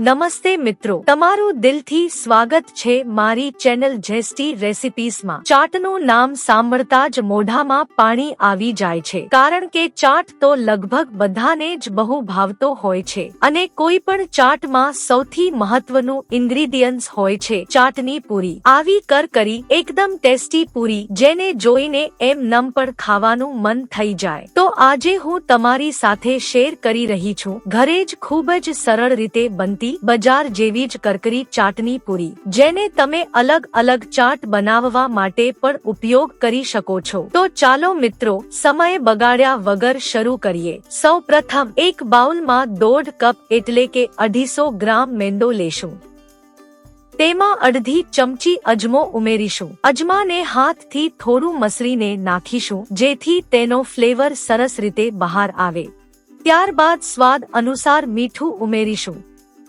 નમસ્તે મિત્રો. તમારું દિલથી સ્વાગત છે મારી ચેનલ જેસ્ટી રેસિપીસમાં ચાટનું નામ સાંભળતા જ મોઢામાં પાણી આવી જાય છે. કારણ કે ચાટ તો લગભગ બધાને જ બહુ ભાવતો હોય છે. અને કોઈ પણ ચાટમાં સૌથી મહત્વનું ઇન્ગ્રીડિયન્ટ્સ હોય છે ચાટની પૂરી. આવી કરકરી એકદમ ટેસ્ટી પૂરી જેને જોઈને એમ નમ પણ ખાવાનું મન થઈ જાય. તો આજે હું તમારી સાથે શેર કરી રહી છું. ઘરે જ ખૂબ જ સરળ રીતે બનતી બજાર જેવી જ કરકરી ચાટની પૂરી, જેને તમે અલગ અલગ ચાટ બનાવવા માટે પણ ઉપયોગ કરી શકો છો. તો ચાલો મિત્રો, સમય બગાડ્યા વગર શરૂ કરીએ. સૌ પ્રથમ એક બાઉલમાં દોઢ કપ એટલે કે અઢીસો ગ્રામ મેંદો લેશું. તેમાં અડધી ચમચી અજમો ઉમેરીશું. અજમાને હાથથી થોડું મસરીને નાખીશું, જેથી તેનો ફ્લેવર સરસ રીતે બહાર આવે. ત્યારબાદ સ્વાદ અનુસાર મીઠું ઉમેરીશું.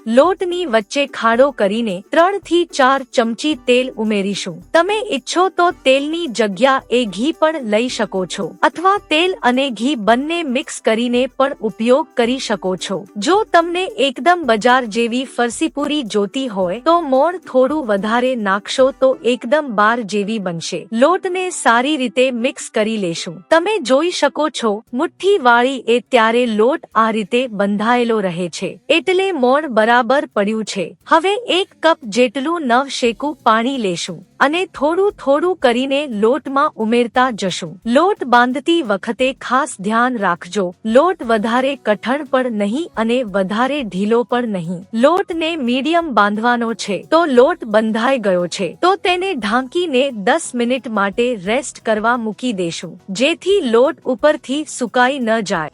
લોટની વચ્ચે ખાડો કરીને ત્રણથી ચાર ચમચી તેલ ઉમેરીશું. તમે ઈચ્છો તો તેલની જગ્યા એ ઘી પણ લઈ શકો છો, અથવા તેલ અને ઘી બંને મિક્સ કરીને પણ ઉપયોગ કરી શકો છો. જો તમને એકદમ બજાર જેવી ફરસીપુરી જોતી હોય, તો મોણ થોડું વધારે નાખશો તો એકદમ બાર જેવી બનશે. લોટને સારી રીતે મિક્સ કરી લેશું. તમે જોઈ શકો છો મુઠ્ઠી વાળી એ ત્યારે લોટ આ રીતે બંધાયેલો રહે છે. એટલે મોણ બરાબર પડ્યું છે. હવે એક કપ જેટલું નવ શેકું પાણી લેશું અને થોડું થોડું કરીને લોટમાં ઉમેરતા જશું. લોટ બાંધતી વખતે ખાસ ધ્યાન રાખજો. લોટ વધારે કઠણ પણ નહીં અને વધારે ઢીલો પણ નહીં. લોટને મીડિયમ બાંધવાનો છે તો લોટ બંધાઈ ગયો છે. તો તેને ઢાંકીને દસ મિનિટ માટે રેસ્ટ કરવા મૂકી દેશું. જેથી લોટ ઉપરથી સુકાઈ ન જાય.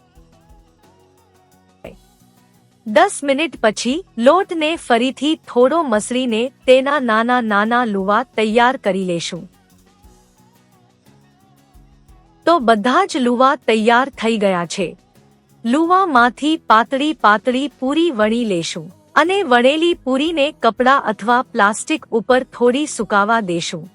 દસ મિનિટ પછી, લોટને ફરીથી થોડો મસળીને તેના નાના નાના લુવા તૈયાર કરી લેશું. તો બધા જ લુવા તૈયાર થઈ ગયા છે. લુવામાંથી પાતળી પાતળી પૂરી વણી લેશું અને વણેલી પૂરીને કપડા અથવા પ્લાસ્ટિક ઉપર થોડી સુકાવા દેશું.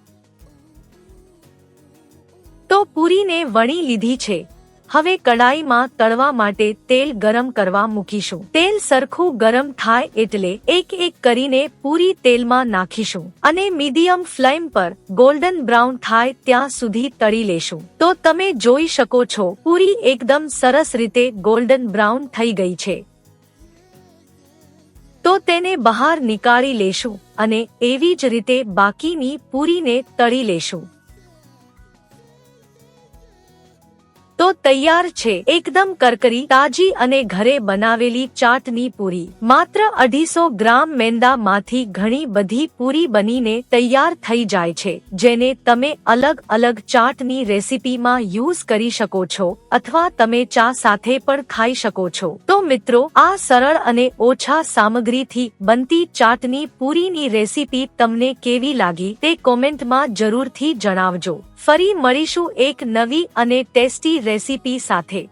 તો પૂરીને વણી લીધી છે. હવે કડાઈમાં તળવા માટે તેલ ગરમ કરવા મૂકીશું. તેલ સરખું ગરમ થાય એટલે એક એક કરીને પૂરી તેલમાં નાખીશું અને મીડિયમ ફ્લેમ પર ગોલ્ડન બ્રાઉન થાય ત્યાં સુધી તળી લેશું. તો તમે જોઈ શકો છો, પૂરી એકદમ સરસ રીતે ગોલ્ડન બ્રાઉન થઈ ગઈ છે. તો તેને બહાર નીકાળી લેશું અને એવી જ રીતે બાકીની પૂરીને તળી લેશું. તો તૈયાર છે. એકદમ કરકરી, તાજી અને ઘરે બનાવેલી ચાટની પૂરી. માત્ર અઢીસો ગ્રામ મેંદામાંથી ઘણી બધી પૂરી બનીને તૈયાર થઈ જાય છે, જેને તમે અલગ અલગ ચાટની રેસીપીમાં યુઝ કરી શકો છો, અથવા તમે ચા સાથે પણ ખાઈ શકો છો. તો મિત્રો, આ સરળ અને ઓછા સામગ્રીથી બનતી ચાટની પૂરીની રેસીપી તમને કેવી લાગી તે કોમેન્ટમાં જરૂરથી જણાવજો. ફરી મળીશું એક નવી અને ટેસ્ટી રેસીપી સાથે.